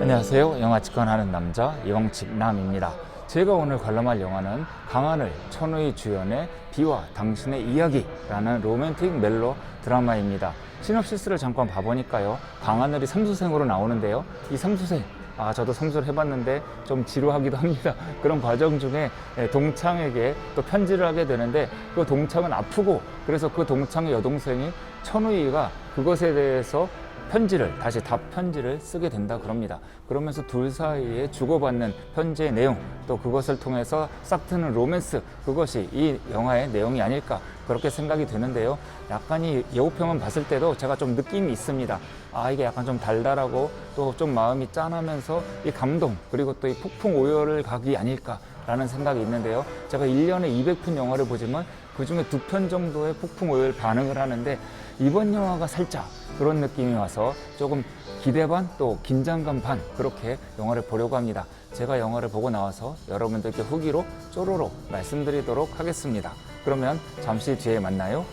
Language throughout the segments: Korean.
안녕하세요. 영화 직관하는 남자 이광칙 남입니다. 제가 오늘 관람할 영화는 강하늘, 천우희 주연의 비와 당신의 이야기라는 로맨틱 멜로 드라마입니다. 시놉시스를 잠깐 봐보니까요. 강하늘이 삼수생으로 나오는데요. 이 삼수생 아, 저도 삼수를 해봤는데 좀 지루하기도 합니다. 그런 과정 중에 예, 동창에게 또 편지를 하게 되는데 그 동창은 아프고 그래서 그 동창의 여동생이 천우희가 그것에 대해서 편지를 다시 답 편지를 쓰게 된다 그럽니다. 그러면서 둘 사이에 주고받는 편지의 내용 또 그것을 통해서 싹트는 로맨스 그것이 이 영화의 내용이 아닐까 그렇게 생각이 드는데요. 약간 이 예고편만 봤을 때도 제가 좀 느낌이 있습니다. 아 이게 약간 좀 달달하고 또 좀 마음이 짠하면서 이 감동 그리고 또 이 폭풍 오열을 가기 아닐까라는 생각이 있는데요. 제가 1년에 200편 영화를 보지만 그 중에 두 편 정도의 폭풍 오열 반응을 하는데 이번 영화가 살짝 그런 느낌이 와서 조금 기대 반 또 긴장감 반 그렇게 영화를 보려고 합니다. 제가 영화를 보고 나와서 여러분들께 후기로 쪼로로 말씀드리도록 하겠습니다. 그러면 잠시 뒤에 만나요.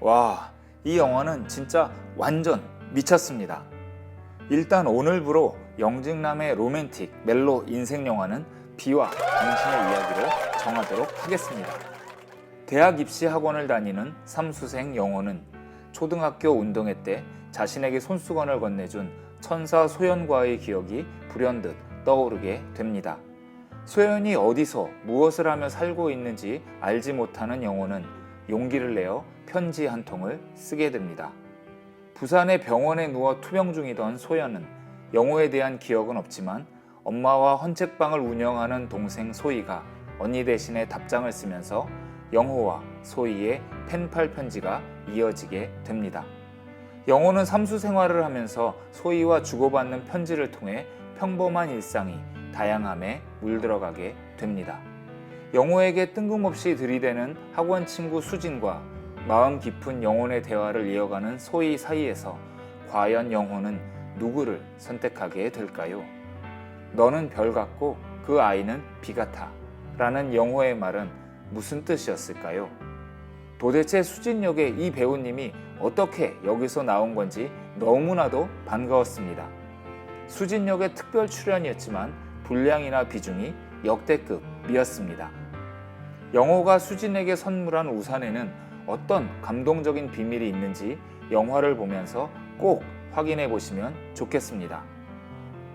와, 이 영화는 진짜 완전 미쳤습니다. 일단 오늘부로 영직남의 로맨틱 멜로 인생 영화는 비와 당신의 이야기로 정하도록 하겠습니다. 대학 입시 학원을 다니는 삼수생 영호는 초등학교 운동회 때 자신에게 손수건을 건네준 천사 소연과의 기억이 불현듯 떠오르게 됩니다. 소연이 어디서 무엇을 하며 살고 있는지 알지 못하는 영호는 용기를 내어 편지 한 통을 쓰게 됩니다. 부산의 병원에 누워 투병 중이던 소연은 영호에 대한 기억은 없지만 엄마와 헌책방을 운영하는 동생 소희가 언니 대신에 답장을 쓰면서 영호와 소희의 펜팔 편지가 이어지게 됩니다. 영호는 삼수 생활을 하면서 소희와 주고받는 편지를 통해 평범한 일상이 다양함에 물들어가게 됩니다. 영호에게 뜬금없이 들이대는 학원 친구 수진과 마음 깊은 영혼의 대화를 이어가는 소희 사이에서 과연 영호는 누구를 선택하게 될까요? 너는 별 같고 그 아이는 비 같아 라는 영호의 말은 무슨 뜻이었을까요? 도대체 수진 역의 이 배우님이 어떻게 여기서 나온 건지 너무나도 반가웠습니다. 수진 역의 특별 출연이었지만 분량이나 비중이 역대급이었습니다. 영호가 수진에게 선물한 우산에는 어떤 감동적인 비밀이 있는지 영화를 보면서 꼭 확인해 보시면 좋겠습니다.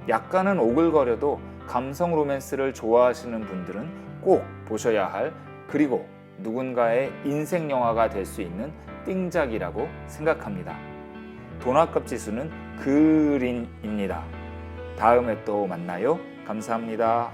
약간은 오글거려도 감성 로맨스를 좋아하시는 분들은 꼭 보셔야 할 그리고 누군가의 인생 영화가 될 수 있는 띵작이라고 생각합니다. 돈 아깝 지수는 그린입니다. 다음에 또 만나요. 감사합니다.